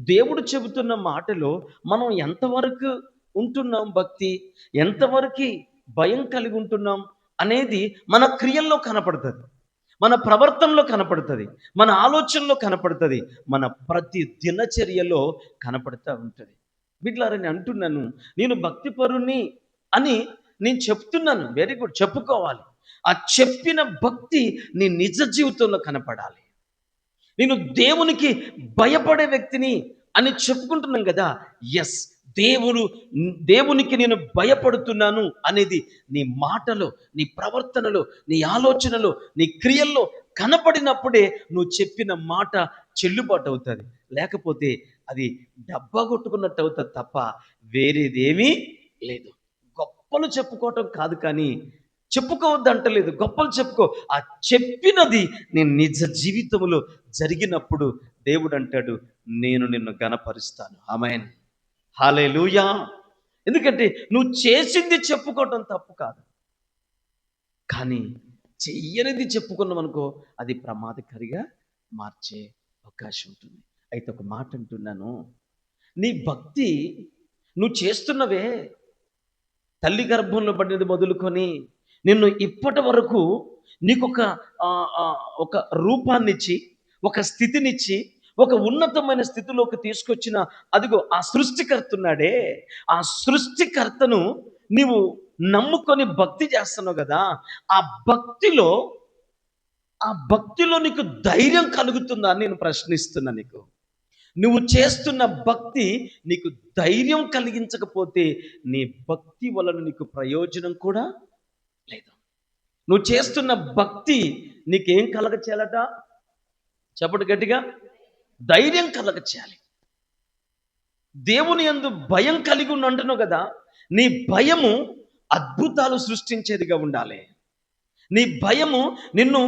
దేవుడు చెబుతున్న మాటలో మనం ఎంతవరకు ఉంటున్నాం భక్తి? ఎంతవరకు భయం కలిగి ఉంటున్నాం అనేది మన క్రియల్లో కనపడుతుంది. మన ప్రవర్తనలో కనపడుతుంది. మన ఆలోచనలో కనపడుతుంది. మన ప్రతి దినచర్యలో కనపడుతూ ఉంటుంది. వీటిలారని అంటున్నాను నేను భక్తిపరుని అని నేను చెప్తున్నాను. వెరీ గుడ్ చెప్పుకోవాలి. ఆ చెప్పిన భక్తి నీ నిజ జీవితంలో కనపడాలి. నేను దేవునికి భయపడే వ్యక్తిని అని చెప్పుకుంటున్నాం కదా. ఎస్ దేవుడు దేవునికి నేను భయపడుతున్నాను అనేది నీ మాటలో నీ ప్రవర్తనలో నీ ఆలోచనలో నీ క్రియల్లో కనపడినప్పుడే నువ్వు చెప్పిన మాట చెల్లుబాటు అవుతుంది. లేకపోతే అది డబ్బా కొట్టుకున్నట్టు అవుతుంది తప్ప వేరేదేమీ లేదు. గొప్పలు చెప్పుకోవటం కాదు కానీ చెప్పుకోవద్దు అంటలేదు గొప్పలు చెప్పుకో. ఆ చెప్పినది నేను నిజ జీవితంలో జరిగినప్పుడు దేవుడు అంటాడు నేను నిన్ను గనపరుస్తాను ఆమెన్. హాలే లూయా ఎందుకంటే నువ్వు చేసింది చెప్పుకోవటం తప్పు కాదు. కానీ చెయ్యనిది చెప్పుకున్నాం అనుకో అది ప్రమాదకరిగా మార్చే అవకాశం ఉంటుంది. అయితే ఒక మాట అంటున్నాను. నీ భక్తి నువ్వు చేస్తున్నవే. తల్లి గర్భంలో పడినది మొదలుకొని నిన్ను ఇప్పటి వరకు నీకు ఒక ఒక రూపాన్నిచ్చి ఒక స్థితినిచ్చి ఒక ఉన్నతమైన స్థితిలోకి తీసుకొచ్చిన అదిగో ఆ సృష్టికర్త ఉన్నాడే ఆ సృష్టికర్తను నీవు నమ్ముకొని భక్తి చేస్తున్నావు కదా ఆ భక్తిలో ఆ భక్తిలో నీకు ధైర్యం కలుగుతుందా అని నేను ప్రశ్నిస్తున్నా నీకు. నువ్వు చేస్తున్న భక్తి నీకు ధైర్యం కలిగించకపోతే నీ భక్తి వలన నీకు ప్రయోజనం కూడా లేదు. నువ్వు చేస్తున్న భక్తి నీకేం కలగ చేయాలట చెప్పడు గట్టిగా. ధైర్యం కలగ చేయాలి దేవుని యందు భయం కలిగి ఉన్న అంటున్నావు కదా నీ భయము అద్భుతాలు సృష్టించేదిగా ఉండాలి. నీ భయము నిన్ను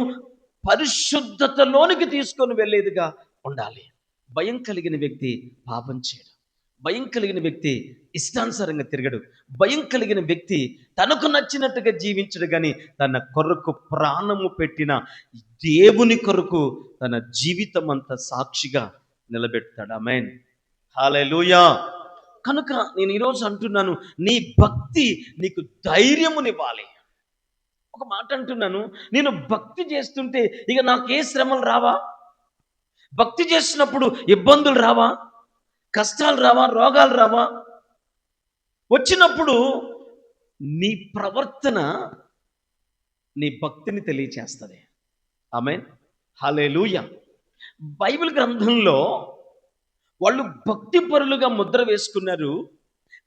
పరిశుద్ధతలోనికి తీసుకొని వెళ్ళేదిగా ఉండాలి. భయం కలిగిన వ్యక్తి పాపం చేయడం. భయం కలిగిన వ్యక్తి ఇష్టానుసారంగా తిరగడు. భయం కలిగిన వ్యక్తి తనకు నచ్చినట్టుగా జీవించడు కానీ తన కొరకు ప్రాణము పెట్టిన దేవుని కొరకు తన జీవితం అంతా సాక్షిగా నిలబెడతాడు. ఆమెన్. హాలూయా కనుక నేను ఈరోజు అంటున్నాను నీ భక్తి నీకు ధైర్యమునివ్వాలి. ఒక మాట అంటున్నాను నేను భక్తి చేస్తుంటే ఇక నాకు ఏ శ్రమలు రావా? భక్తి చేస్తున్నప్పుడు ఇబ్బందులు రావా? కష్టాలు రావా రోగాలు రావా. వచ్చినప్పుడు నీ ప్రవర్తన నీ భక్తిని తెలియచేస్తుంది. ఆమె హలేలుయ బైబిల్ గ్రంథంలో వాళ్ళు భక్తి పరులుగా ముద్ర వేసుకున్నారు.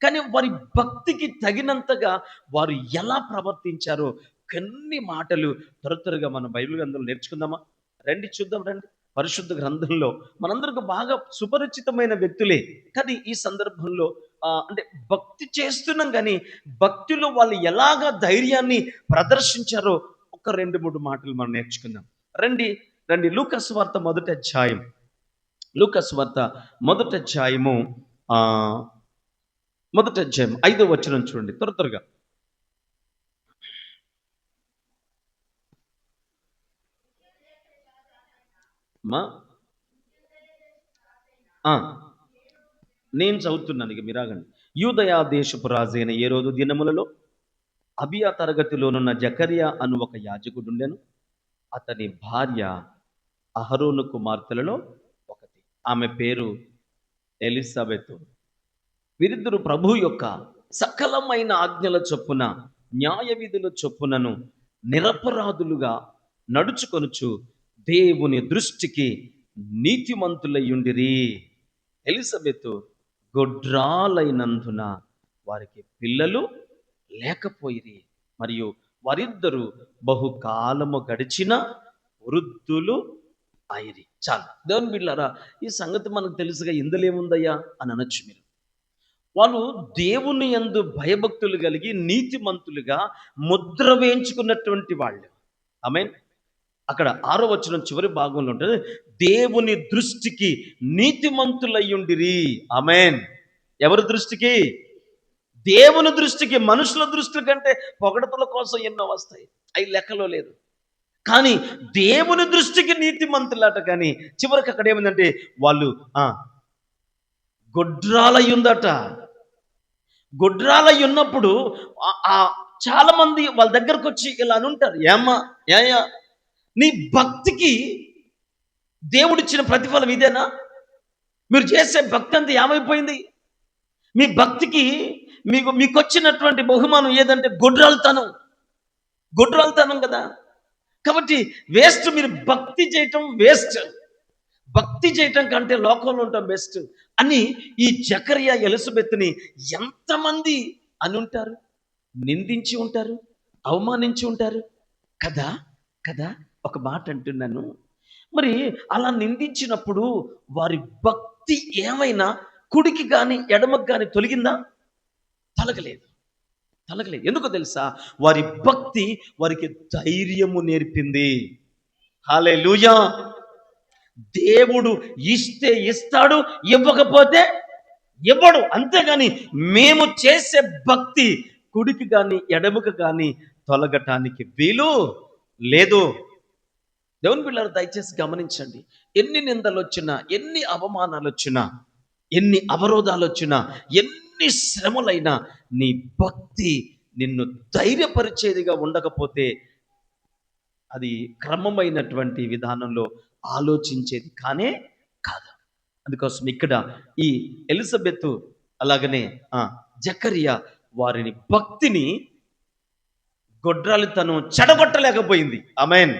కానీ వారి భక్తికి తగినంతగా వారు ఎలా ప్రవర్తించారో కొన్ని మాటలు త్వర త్వరగా మన బైబిల్ గ్రంథంలో నేర్చుకుందామా? రండి చూద్దాం రండి. పరిశుద్ధ గ్రంథంలో మనందరికి బాగా సుపరిచితమైన వ్యక్తులే. కానీ ఈ సందర్భంలో అంటే భక్తి చేస్తున్నాం కానీ భక్తిలో వాళ్ళు ఎలాగ ధైర్యాన్ని ప్రదర్శించారో ఒక రెండు మూడు మాటలు మనం నేర్చుకుందాం. రండి రండి. లూకస్ వార్త మొదటి అధ్యాయం. లూకస్ వార్త మొదటి అధ్యాయము మొదటి అధ్యాయం ఐదో వచనం చూడండి. త్వర త్వరగా. మా. ఆ, నేను చదువుతున్నాను ఇక మీరాగండి యూదయా దేశపు రాజైన ఏ రోజు దినములలో అబియా తరగతిలోనున్న జకరియా అను ఒక యాజకుడు ఉండెను అతని భార్య అహరోను కుమార్తెలలో ఒకటి. ఆమె పేరు ఎలిజబెత్. వీరిద్దరు ప్రభు యొక్క సకలమైన ఆజ్ఞల చొప్పున న్యాయ విధుల చొప్పునను నిరపరాధులుగా నడుచుకొనుచు దేవుని దృష్టికి నీతిమంతులయ్యుండిరి. ఎలిజబెత్ గొడ్రాలైనందున వారికి పిల్లలు లేకపోయిరి. మరియు వారిద్దరూ బహుకాలము గడిచిన వృద్ధులు అయిరి. చాలు. దేవుని బిళ్ళారా ఈ సంగతి మనకు తెలుసుగా ఇందులో ఏముందయ్యా అని అనొచ్చు మీరు. వాళ్ళు దేవుని యందు భయభక్తులు కలిగి నీతిమంతులుగా ముద్ర వేయించుకున్నటువంటి వాళ్ళు. ఐ మీన్ అక్కడ ఆరో వచ్చిన చివరి భాగంలో ఉంటుంది దేవుని దృష్టికి నీతిమంతులయ్యుండిరి. ఆమెన్. ఎవరి దృష్టికి? దేవుని దృష్టికి మనుషుల దృష్టి కంటే పొగడతల కోసం ఎన్నో వస్తాయి. అవి లెక్కలో లేదు. కానీ దేవుని దృష్టికి నీతిమంతులట కానీ చివరికి అక్కడ ఏమిందంటే వాళ్ళు ఆ, గొడ్రాలయ్యుందట. గొడ్రాలయ్యి ఉన్నప్పుడు ఆ- చాలా మంది వాళ్ళ దగ్గరకు వచ్చి ఇలా అని ఉంటారు ఏమ్మా ఏయా నీ భక్తికి దేవుడిచ్చిన ప్రతిఫలం ఇదేనా? మీరు చేసే భక్తి అంతా ఏమైపోయింది? మీ భక్తికి మీకు మీకు వచ్చినటువంటి బహుమానం ఏదంటే గొడ్రాలతనం. గొడ్రాలతనం కదా. కాబట్టి వేస్ట్ మీరు భక్తి చేయటం వేస్ట్. భక్తి చేయటం కంటే లోకంలో ఉండటం బెస్ట్ అని ఈ జకరియా ఎలిజబెత్ని ఎంతమంది అని ఉంటారు నిందించి ఉంటారు? అవమానించి ఉంటారు? కదా? కదా? ఒక మాట అంటున్నాను. మరి అలా నిందించినప్పుడు వారి భక్తి ఏమైనా కుడికి కానీ ఎడమకు కానీ తొలగిందా? తొలగలేదు. తొలగలేదు. ఎందుకో తెలుసా? వారి భక్తి వారికి ధైర్యము నేర్పింది. హాలే లూయా దేవుడు ఇస్తే ఇస్తాడు ఇవ్వకపోతే ఇవ్వడు. అంతేగాని మేము చేసే భక్తి కుడికి కానీ ఎడమకు కానీ తొలగటానికి వీలు లేదు. దేవుని పిల్లలు దయచేసి గమనించండి. ఎన్ని నిందలు వచ్చినా ఎన్ని అవమానాలు వచ్చినా ఎన్ని అవరోధాలు వచ్చినా ఎన్ని శ్రమలైనా నీ భక్తి నిన్ను ధైర్యపరిచేదిగా ఉండకపోతే అది క్రమమైనటువంటి విధానంలో ఆలోచించేది కానే కాదు. అందుకోసం ఇక్కడ ఈ ఎలిజబెత్ అలాగనే ఆ, జకరియా వారిని భక్తిని గొడ్రాలితనం చెడగొట్టలేకపోయింది. ఆమెన్.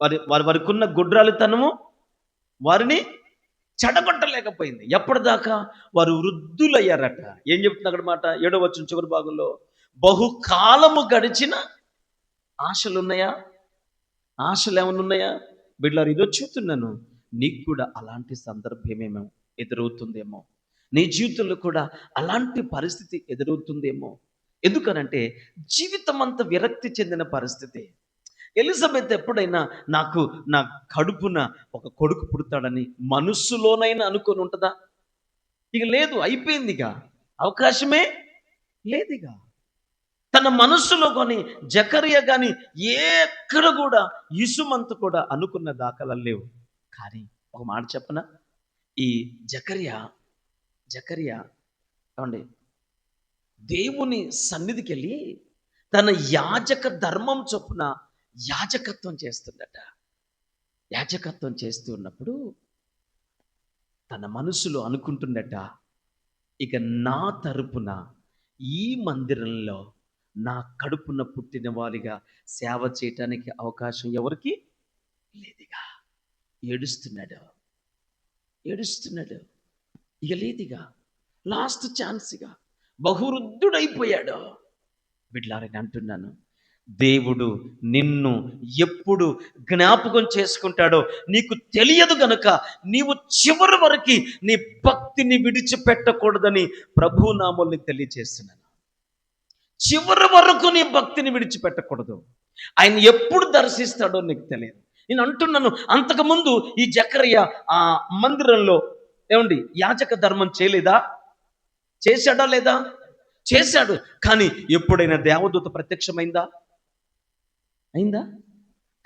వారి వారి వారికి ఉన్న గొడ్రాలితనము వారిని చెడగొట్టలేకపోయింది. ఎప్పటిదాకా? వారు వృద్ధులయ్యారట. ఏం చెప్తుంది అక్కడ మాట? ఏడో వచ్చిన చివరి భాగంలో. బహుకాలము గడిచిన ఆశలు ఉన్నాయా ఆశలు ఏమైనా ఉన్నాయా బిడ్డలారు ఇదో చెప్తున్నాను. నీకు కూడా అలాంటి సందర్భమేమో ఎదురవుతుందేమో. నీ జీవితంలో కూడా అలాంటి పరిస్థితి ఎదురవుతుందేమో. ఎందుకనంటే జీవితం అంతా విరక్తి చెందిన పరిస్థితి ఎలిజబెత్ ఎప్పుడైనా నాకు నా కడుపున ఒక కొడుకు పుడతాడని మనస్సులోనైనా అనుకొని ఉంటుందా? ఇక లేదు అయిపోయిందిగా. అవకాశమే లేదిగా. తన మనస్సులో కొని జకర్య కానీ ఎక్కడ కూడా ఇసుమంత కూడా అనుకున్న దాఖలా లేవు. కానీ ఒక మాట చెప్పన? ఈ జకర్య జకర్య ఏమండి? దేవుని సన్నిధికి వెళ్ళి తన యాజక ధర్మం చొప్పున యాజకత్వం చేస్తుందట. యాజకత్వం చేస్తూ ఉన్నప్పుడు తన మనసులో అనుకుంటుండట ఇక నా తరపున ఈ మందిరంలో నా కడుపున పుట్టిన వారిగా సేవ చేయటానికి అవకాశం ఎవరికి లేదిగా. ఏడుస్తున్నాడు. ఏడుస్తున్నాడు. ఇక లేదుగా. లాస్ట్ ఛాన్స్గా బహువృద్ధుడైపోయాడు. బిడ్లారని అంటున్నాను. దేవుడు నిన్ను ఎప్పుడు జ్ఞాపకం చేసుకుంటాడో నీకు తెలియదు గనుక నీవు చివరి వరకు నీ భక్తిని విడిచిపెట్టకూడదని ప్రభునామల్ని తెలియజేస్తున్నాను చివరి వరకు నీ భక్తిని విడిచిపెట్టకూడదు. ఆయన ఎప్పుడు దర్శిస్తాడో నీకు తెలియదు. నేను అంటున్నాను అంతకుముందు ఈ జకరయ్య ఆ మందిరంలో ఏమండి యాచక ధర్మం చేయలేదా? చేశాడా లేదా? చేశాడు. కానీ ఎప్పుడైనా దేవదూత ప్రత్యక్షమైందా? అయిందా?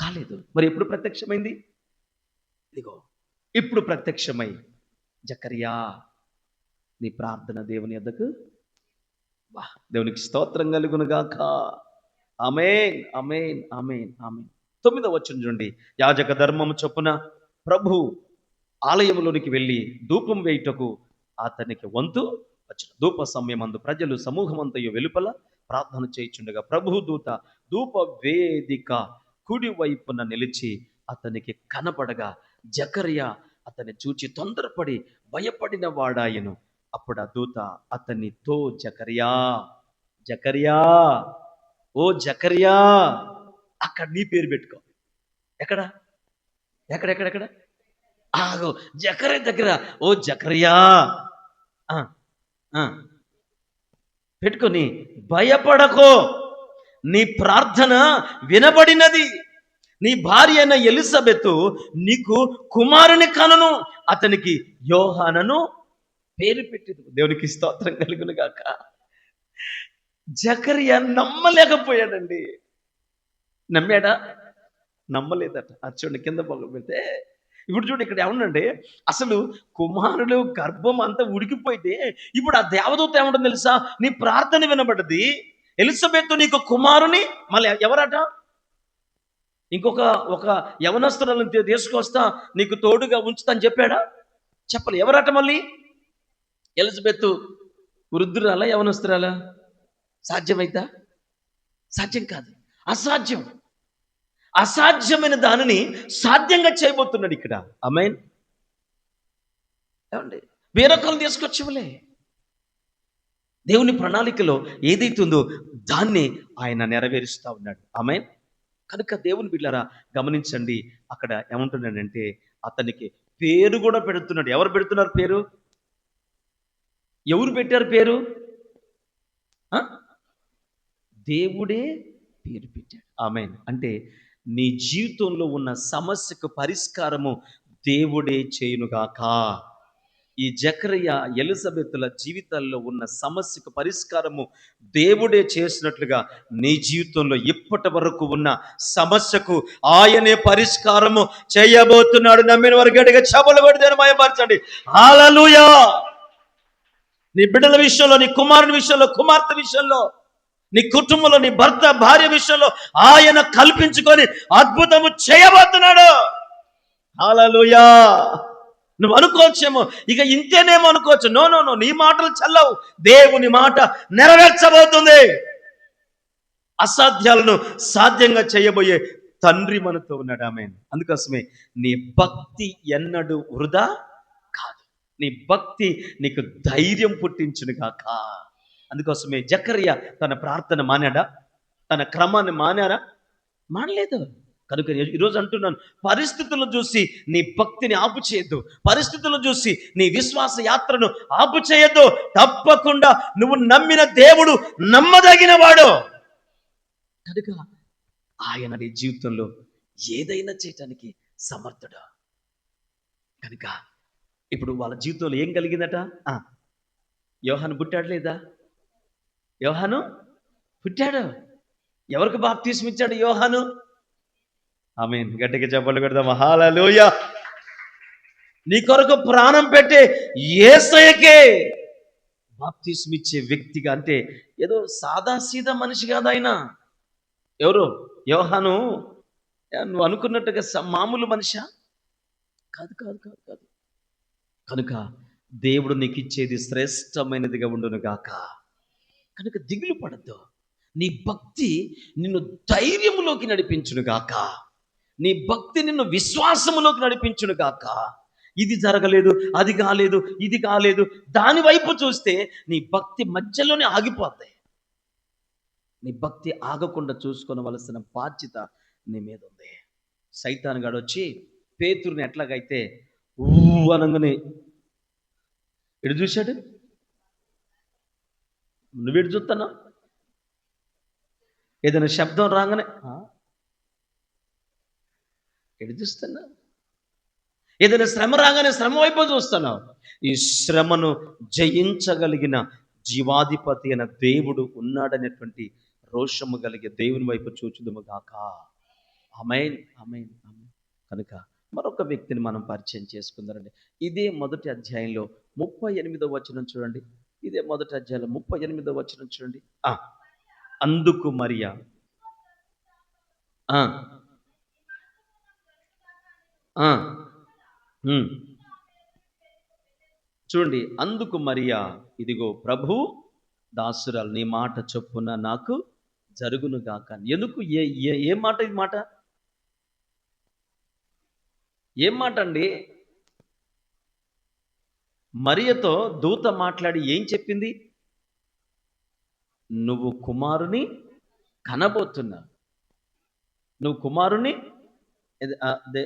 కాలేదు. మరి ఎప్పుడు ప్రత్యక్షమైంది? ఇదిగో ఇప్పుడు ప్రత్యక్షమై. జకర్యా నీ ప్రార్థన దేవుని ఎద్దకు వా. దేవునికి స్తోత్రం కలుగును గాక. అమేన్ అమేన్ అమేన్ అమేన్ తొమ్మిదో వచ్చిన చూడండి. యాజక ధర్మము చొప్పున ప్రభు ఆలయంలోనికి వెళ్ళి ధూపం వేయుటకు అతనికి వంతు వచ్చిన. ధూప సమయమందు ప్రజలు సమూహమంతయు వెలుపల ప్రార్థన చేయుచుండగా ప్రభు దూత ధూప వేదిక కుడివైపున నిలిచి అతనికి కనపడగా జకర్య అతన్ని చూచి తొందరపడి భయపడిన వాడాయను. అప్పుడు ఆ దూత అతనితో జకర్యా జకర్యా ఓ జకర్యా అక్కడ నీ పేరు పెట్టుకో. ఎక్కడ? ఎక్కడెక్కడెక్కడ ఆగో జకరే దగ్గర ఓ జకర్యా ఆ, ఆ. పెట్టుకొని భయపడకో. నీ ప్రార్థన వినబడినది. నీ భార్య అయిన ఎలిజబెత్ నీకు కుమారుని కనును అతనికి యోహానను పేరు పెట్టింది. దేవునికి స్తోత్రం కలుగును గాక జకర్య నమ్మలేకపోయాడండి. నమ్మాడా? నమ్మలేదట. అది చూడండి కింద పొగ పెడితే ఇప్పుడు చూడు ఇక్కడ ఏమన్నంటే అసలు కుమారుడు గర్భం అంతా ఉడికిపోయితే ఇప్పుడు ఆ దేవదూత ఏమంటుంది తెలుసా? నీ ప్రార్థన వినబడ్డది. ఎలిజబెత్ నీకు కుమారుని మళ్ళీ ఎవరట? ఇంకొక ఒక యవనస్తులను తీసుకొస్తా నీకు తోడుగా ఉంచుతా అని చెప్పాడా? చెప్పలే. ఎవరట మళ్ళీ? ఎలిజబెత్ వృద్ధురాలా యవనస్తురాలా? సాధ్యమైతా సాధ్యం కాదు. అసాధ్యం. అసాధ్యమైన దానిని సాధ్యంగా చేయబోతున్నాడు ఇక్కడ. అమైన్ ఏమండి? వేరొకరు తీసుకొచ్చివలే దేవుని ప్రణాళికలో ఏదైతుందో దాన్ని ఆయన నెరవేరుస్తా ఉన్నాడు. ఆమె కనుక దేవుని బిడ్డారా గమనించండి. అక్కడ ఏమంటున్నాడంటే అతనికి పేరు కూడా పెడుతున్నాడు. ఎవరు పెడుతున్నారు పేరు? ఎవరు పెట్టారు పేరు? ఆ? దేవుడే పేరు పెట్టాడు. ఆమె అంటే నీ జీవితంలో ఉన్న సమస్యకు పరిష్కారము దేవుడే చేయునుగాక. ఈ జకరయ్య ఎలిజబెత్ల జీవితాల్లో ఉన్న సమస్యకు పరిష్కారము దేవుడే చేసినట్లుగా నీ జీవితంలో ఇప్పటి వరకు ఉన్న సమస్యకు ఆయనే పరిష్కారము చేయబోతున్నాడు. నమ్మిన వారు గడిగా చపలు కొడితే మయపరచండి. హల్లెలూయా! నీ బిడ్డల విషయంలో నీ కుమారుని విషయంలో కుమార్తె విషయంలో నీ కుటుంబంలో నీ భర్త భార్య విషయంలో ఆయన కల్పించుకొని అద్భుతము చేయబోతున్నాడు. హల్లెలూయా! నువ్వు అనుకోవచ్చేమో ఇక ఇంతేనేమో అనుకోవచ్చు. నో నో నో నీ మాటలు చల్లవు. దేవుని మాట నెరవేర్చబోతుంది. అసాధ్యాలను సాధ్యంగా చేయబోయే తండ్రి మనతో ఉన్నాడు. ఆమె అందుకోసమే నీ భక్తి ఎన్నడూ వృధా కాదు. నీ భక్తి నీకు ధైర్యం పుట్టించును గాక అందుకోసమే జకర్య తన ప్రార్థన మానాడా? తన క్రమాన్ని మానారా? మానలేదు కనుక ఈరోజు అంటున్నాను పరిస్థితులను చూసి నీ భక్తిని ఆపుచేయద్దు పరిస్థితులను చూసి నీ విశ్వాస యాత్రను ఆపుచేయద్దు తప్పకుండా నువ్వు నమ్మిన దేవుడు నమ్మదగిన వాడు కనుక ఆయన నీ జీవితంలో ఏదైనా చేయటానికి సమర్థుడు? కనుక ఇప్పుడు వాళ్ళ జీవితంలో ఏం కలిగిందట? ఆ, యోహాను పుట్టాడు లేదా? యోహాను పుట్టాడు. ఎవరికి బాప్తీసం ఇచ్చాడు యోహాను? ఆమె గట్టిగా చెప్పలు కొడదాం హాలలోయ. నీ కొరకు ప్రాణం పెట్టే ఏసయకే బాప్తిస్మిచ్చే ఇచ్చే వ్యక్తిగా అంటే ఏదో సాదా సీదా మనిషి కాదు ఆయన ఎవరు? యోహాను. నువ్వు అనుకున్నట్టుగా మామూలు మనిషా? కాదు కాదు కాదు కాదు. కనుక దేవుడు నీకు ఇచ్చేది శ్రేష్టమైనదిగా ఉండును గాక. కనుక దిగులు పడద్దు. నీ భక్తి నిన్ను ధైర్యంలోకి నడిపించును గాక. నీ భక్తి నిన్ను విశ్వాసములోకి నడిపించును గాక. ఇది జరగలేదు అది కాలేదు ఇది కాలేదు. దాని వైపు చూస్తే నీ భక్తి మధ్యలోనే ఆగిపోతాయి. నీ భక్తి ఆగకుండా చూసుకోవలసిన బాధ్యత నీ మీద ఉంది. సైతాన్ గాడు వచ్చి పేతురుని ఎట్లాగైతే ఊ అనగానే ఎడు చూశాడు? నువ్వెడు చూస్తున్నా ఏదైనా శబ్దం రాగానే "ఆ? ఏదైనా శ్రమ రాగానే శ్రమ వైపు చూస్తున్నావు? ఈ శ్రమను జయించగలిగిన జీవాధిపతి అయిన దేవుడు ఉన్నాడనేటువంటి రోషము కలిగే దేవుని వైపు చూచుదము గాక. అమైన్ అమైన్ అమైన్ కనుక మరొక వ్యక్తిని మనం పరిచయం చేసుకుందారండి ఇదే మొదటి అధ్యాయంలో ముప్పై ఎనిమిదో వచనం చూడండి. ఇదే మొదటి అధ్యాయంలో ముప్పై ఎనిమిదో వచనం చూడండి. ఆ, అందుకు మరియా. ఆ, చూడండి అందుకు మరియా ఇదిగో ప్రభు దాసురాలు నీ మాట చొప్పున నాకు జరుగును గాక. ఎందుకు? ఏ ఏ ఏ మాట ఇది మాట? ఏం మాట అండి? మరియతో దూత మాట్లాడి ఏం చెప్పింది? నువ్వు కుమారుని కనబోతున్నావు. నువ్వు కుమారుని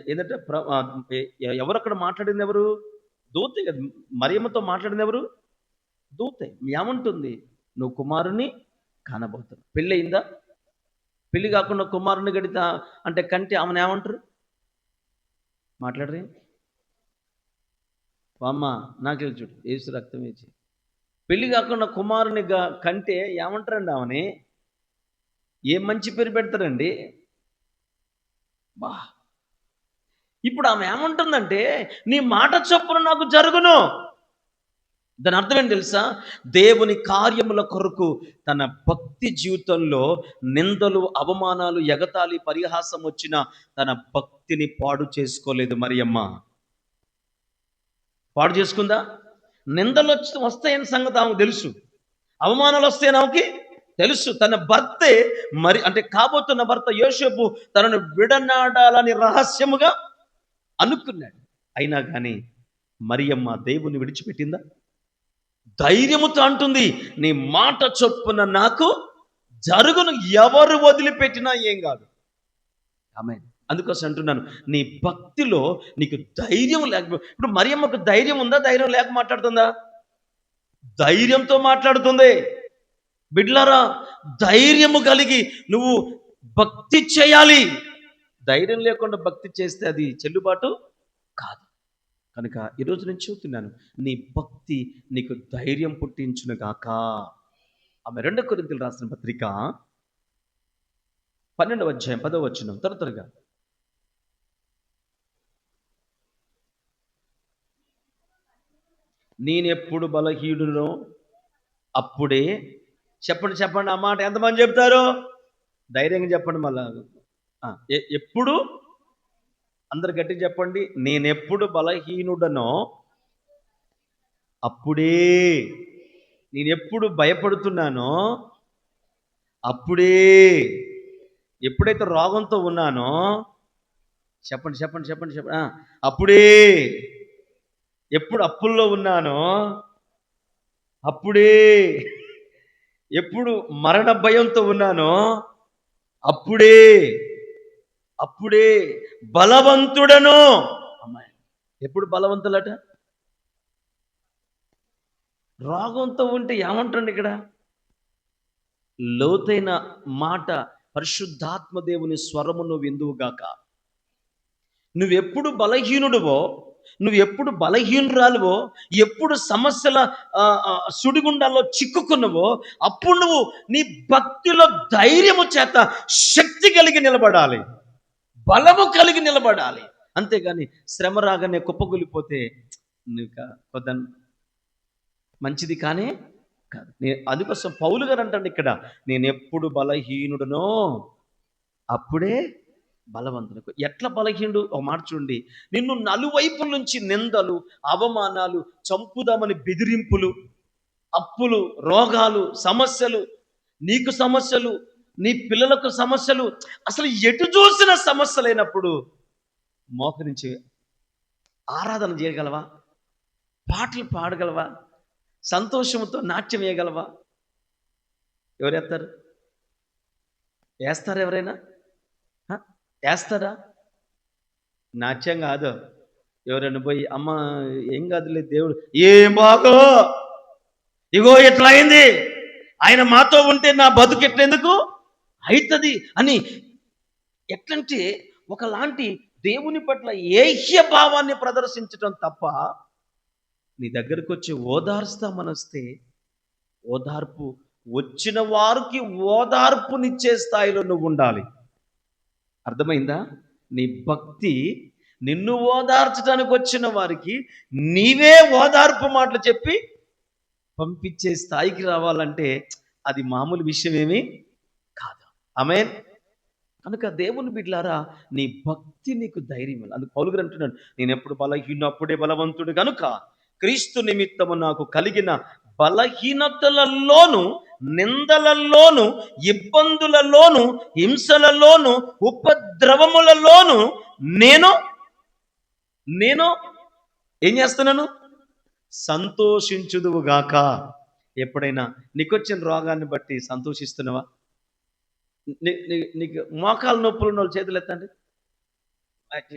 ఏంటంటే ప్ర- ఎవరు అక్కడ మాట్లాడింది ఎవరు? దూతే కదా మరియమ్మతో మాట్లాడింది ఎవరు? దూతే. ఏమంటుంది? నువ్వు కుమారుని కానబోతున్నావు. పెళ్ళి అయిందా? పెళ్ళి కాకుండా కుమారుని గడితా అంటే కంటే ఆమెను ఏమంటారు? మాట్లాడరే. అమ్మ నాకు చూడు. ఏసు రక్తం వేచి పెళ్ళి కాకుండా కుమారుని కంటే ఏమంటారండి ఆమెని? ఏ మంచి పేరు పెడతారండి? బా ఇప్పుడు ఆమె ఏమంటుందంటే నీ మాట చొప్పున నాకు జరుగును. దాని అర్థం ఏంటి తెలుసా? దేవుని కార్యముల కొరకు తన భక్తి జీవితంలో నిందలు అవమానాలు ఎగతాళి పరిహాసం వచ్చిన తన భక్తిని పాడు చేసుకోలేదు మరియమ్మ. పాడు చేసుకుందా? నిందలు వచ్చి వస్తాయని సంగతి ఆమెకు తెలుసు. అవమానాలు వస్తాయని ఆమెకి తెలుసు. తన భర్తే మరి అంటే కాబోతున్న భర్త యోసేపు తనను విడనాడాలని రహస్యముగా అనుకున్నాడు. అయినా కానీ మరియమ్మ దేవుని విడిచిపెట్టిందా? ధైర్యముతో అంటుంది నీ మాట చొప్పున నాకు జరుగును. ఎవరు వదిలిపెట్టినా ఏం కాదు. ఆమె అందుకోసం అంటున్నాను నీ భక్తిలో నీకు ధైర్యం లేకపోతే ఇప్పుడు మరియమ్మకు ధైర్యం ఉందా? ధైర్యం లేక మాట్లాడుతుందా? ధైర్యంతో మాట్లాడుతుంది. బిడ్లారా ధైర్యము కలిగి నువ్వు భక్తి చేయాలి. ధైర్యం లేకుండా భక్తి చేస్తే అది చెల్లుబాటు కాదు. కనుక ఈరోజు నేను చెబుతున్నాను నీ భక్తి నీకు ధైర్యం పుట్టించును గాక ఆమె రెండో కొరింతలు రాసిన పత్రిక పన్నెండవ అధ్యాయం పదవ వచ్చిన త్వర త్వరగా. నేనెప్పుడు బలహీనునో అప్పుడే చెప్పండి చెప్పండి ఆ మాట ఎంతమంది చెప్తారు? ధైర్యంగా చెప్పండి మళ్ళా. ఎప్పుడు? అందరు గట్టి చెప్పండి. నేనెప్పుడు బలహీనుడనో అప్పుడే. నేనెప్పుడు భయపడుతున్నానో అప్పుడే. ఎప్పుడైతే రోగంతో ఉన్నానో చెప్పండి చెప్పండి చెప్పండి చెప్పండి. అప్పుడే. ఎప్పుడు అప్పుల్లో ఉన్నానో అప్పుడే. ఎప్పుడు మరణ భయంతో ఉన్నానో అప్పుడే. అప్పుడే బలవంతుడను. అమ్మాయి ఎప్పుడు బలవంతులట? రోగంతో ఉంటే ఏమంటుండే ఇక్కడ? లోతైన మాట పరిశుద్ధాత్మ దేవుని స్వరము నువ్వు ఎందువుగాక నువ్వెప్పుడు బలహీనుడువో నువ్వు ఎప్పుడు బలహీనురాలువో ఎప్పుడు సమస్యల సుడిగుండాల్లో చిక్కుకున్నవో అప్పుడు నువ్వు నీ భక్తిలో ధైర్యము చేత శక్తి కలిగి నిలబడాలి. బలము కలిగి నిలబడాలి. అంతేగాని శ్రమ రాగానే కుప్పగొలిపోతే ఇంకా కొద్ద మంచిది కానీ కాదు. నేను అందుకోసం పౌలు గారు అంటాడు ఇక్కడ నేను ఎప్పుడు బలహీనుడనో అప్పుడే బలవంతులకు. ఎట్లా బలహీనుడు? ఒక మాట చూడండి. నిన్ను నలువైపుల నుంచి నిందలు అవమానాలు చంపుదామని బెదిరింపులు అప్పులు రోగాలు సమస్యలు నీకు సమస్యలు నీ పిల్లలకు సమస్యలు అసలు ఎటు చూసిన సమస్యలైనప్పుడు మోకరించి ఆరాధన చేయగలవా? పాటలు పాడగలవా? సంతోషంతో నాట్యం వేయగలవా? ఎవరు వేస్తారు వేస్తారా ఎవరైనా వేస్తారా? నాట్యం కాదు. ఎవరైనా పోయి అమ్మ ఏం కాదులే దేవుడు. ఏం బాగో? ఇగో ఎట్లా అయింది. ఆయన మాతో ఉంటే నా బతుకు ఎట్లెందుకు? అవుతుంది అని ఎట్లంటే ఒకలాంటి దేవుని పట్ల ఏహ్య భావాన్ని ప్రదర్శించటం తప్ప నీ దగ్గరకు వచ్చి ఓదార్స్తామనొస్తే ఓదార్పు వచ్చిన వారికి ఓదార్పునిచ్చే స్థాయిలో నువ్వు ఉండాలి. అర్థమైందా? నీ భక్తి నిన్ను ఓదార్చడానికి వచ్చిన వారికి నీవే ఓదార్పు మాటలు చెప్పి పంపించే స్థాయికి రావాలంటే అది మామూలు విషయం ఏమీ కాదు ఆమె కనుక దేవుని బిడ్లారా నీ భక్తి నీకు ధైర్యం అందుకు పౌలు అంటున్నాడు నేను ఎప్పుడు బలహీన అప్పుడే బలవంతుడు కనుక క్రీస్తు నిమిత్తము నాకు కలిగిన బలహీనతలలోను నిందలలోను ఇబ్బందులలోను హింసలలోను ఉపద్రవములలోను నేను నేను ఏం చేస్తున్నాను? సంతోషించుదువుగాక ఎప్పుడైనా నీకొచ్చిన రోగాన్ని బట్టి సంతోషిస్తున్నావా? నీకు మోకాలు నొప్పులు ఉన్న వాళ్ళు చేతులు ఎత్తండి.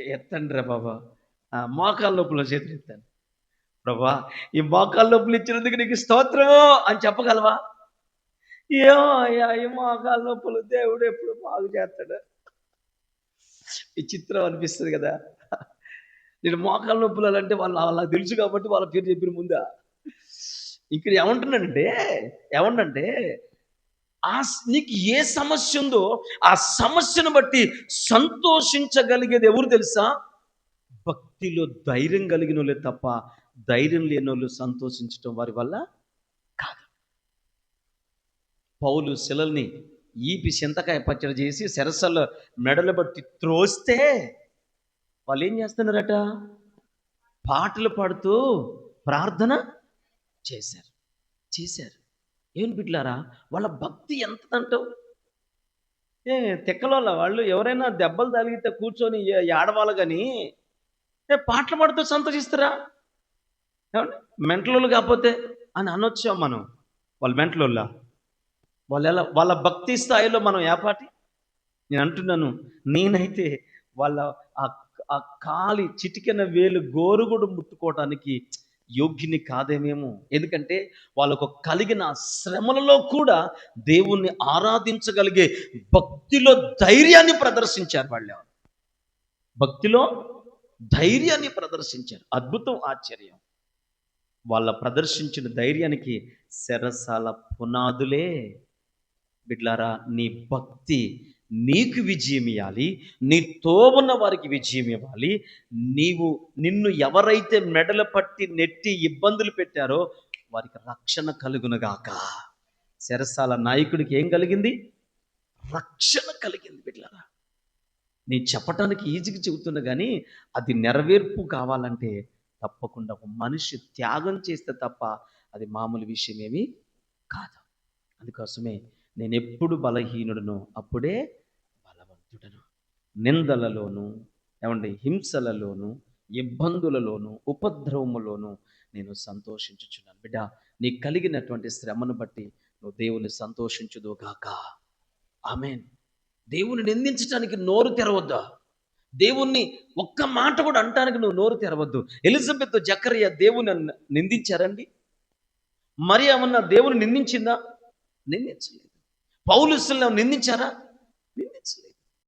ఎత్తండి రా బాబా. ఆ, మోకాలు నొప్పులు చేతులు ఎత్తండి. ప్రభా ఈ మోకాలు నొప్పులు ఇచ్చినందుకు నీకు స్తోత్రము అని చెప్పగలవా? ఏమో అయ్యా ఈ మోకాలు నొప్పులు దేవుడు ఎప్పుడు బాగు చేస్తాడు. విచిత్రం అనిపిస్తుంది కదా. నేను మోకాలు నొప్పులు అంటే వాళ్ళు వాళ్ళకి తెలుసు కాబట్టి వాళ్ళ పేరు చెప్పిన ముందా. ఇక్కడ ఏమంటున్నానంటే ఏమంటే ఆ నీకు ఏ సమస్య ఉందో ఆ సమస్యను బట్టి సంతోషించగలిగేది ఎవరు తెలుసా? భక్తిలో ధైర్యం కలిగిన వాళ్ళే తప్ప ధైర్యం లేని వాళ్ళు సంతోషించటం వారి వల్ల కాదు. పౌలు శిలల్ని ఈపి చింతకాయ పచ్చడి చేసి సెరసల్లో మెడలు బట్టి త్రోస్తే వాళ్ళు ఏం చేస్తున్నారట? పాటలు పాడుతూ ప్రార్థన చేశారు. చేశారు. ఏం బిడ్లారా వాళ్ళ భక్తి ఎంత అంటావు ఏ తిక్కలోళ్ళ వాళ్ళు ఎవరైనా దెబ్బలు తగిలితే కూర్చొని ఆడవాళ్ళు ఏడవాలి కానీ ఏ పాటలు పాడుతూ సంతోషిస్తారా? మెంటలోళ్ళు కాకపోతే అని అనొచ్చాం మనం. వాళ్ళు మెంటలోళ్ళ. వాళ్ళు ఎలా వాళ్ళ భక్తి స్థాయిలో మనం ఏపాటి నేను అంటున్నాను నేనైతే వాళ్ళ ఆ ఆ కాలి చిటికెన వేలు గోరుగుడు ముట్టుకోవటానికి యోగ్యుని కాదేమేమో. ఎందుకంటే వాళ్ళకు కలిగిన శ్రమలలో కూడా దేవుణ్ణి ఆరాధించగలిగే భక్తిలో ధైర్యాన్ని ప్రదర్శించారు వాళ్ళు భక్తిలో ధైర్యాన్ని ప్రదర్శించారు. అద్భుతం ఆశ్చర్యం. వాళ్ళ ప్రదర్శించిన ధైర్యానికి శరసాల పునాదులే. బిడ్లారా నీ భక్తి నీకు విజయం ఇవ్వాలి నీ ఉన్న వారికి విజయం ఇవ్వాలి. నీవు నిన్ను ఎవరైతే మెడలు పట్టి నెట్టి ఇబ్బందులు పెట్టారో వారికి రక్షణ కలుగునుగాక శరసాల నాయకుడికి ఏం కలిగింది? రక్షణ కలిగింది బిడ్లారా నేను చెప్పటానికి ఈజీగా చెబుతున్నా కానీ అది నెరవేర్పు కావాలంటే తప్పకుండా ఒక మనిషి త్యాగం చేస్తే తప్ప అది మామూలు విషయం ఏమీ కాదు. అందుకోసమే నేను ఎప్పుడు బలహీనుడను అప్పుడే నిందలలోను ఏమంటే హింసలలోను ఇబ్బందులలోను ఉపద్రవములోను నేను సంతోషించుచున్నాను. బిడ్డ నీకు కలిగినటువంటి శ్రమను బట్టి నువ్వు దేవుని సంతోషించుదు గాక. ఆమెన్. దేవుని నిందించడానికి నోరు తెరవద్దా. దేవుణ్ణి ఒక్క మాట కూడా అంటానికి నువ్వు నోరు తెరవద్దు. ఎలిజబెత్ జకరియా దేవుని నిందించారండి? మరి ఏమన్నా దేవుని నిందించిందా? నిందించలేదు. పౌలుసులను నిందించారా?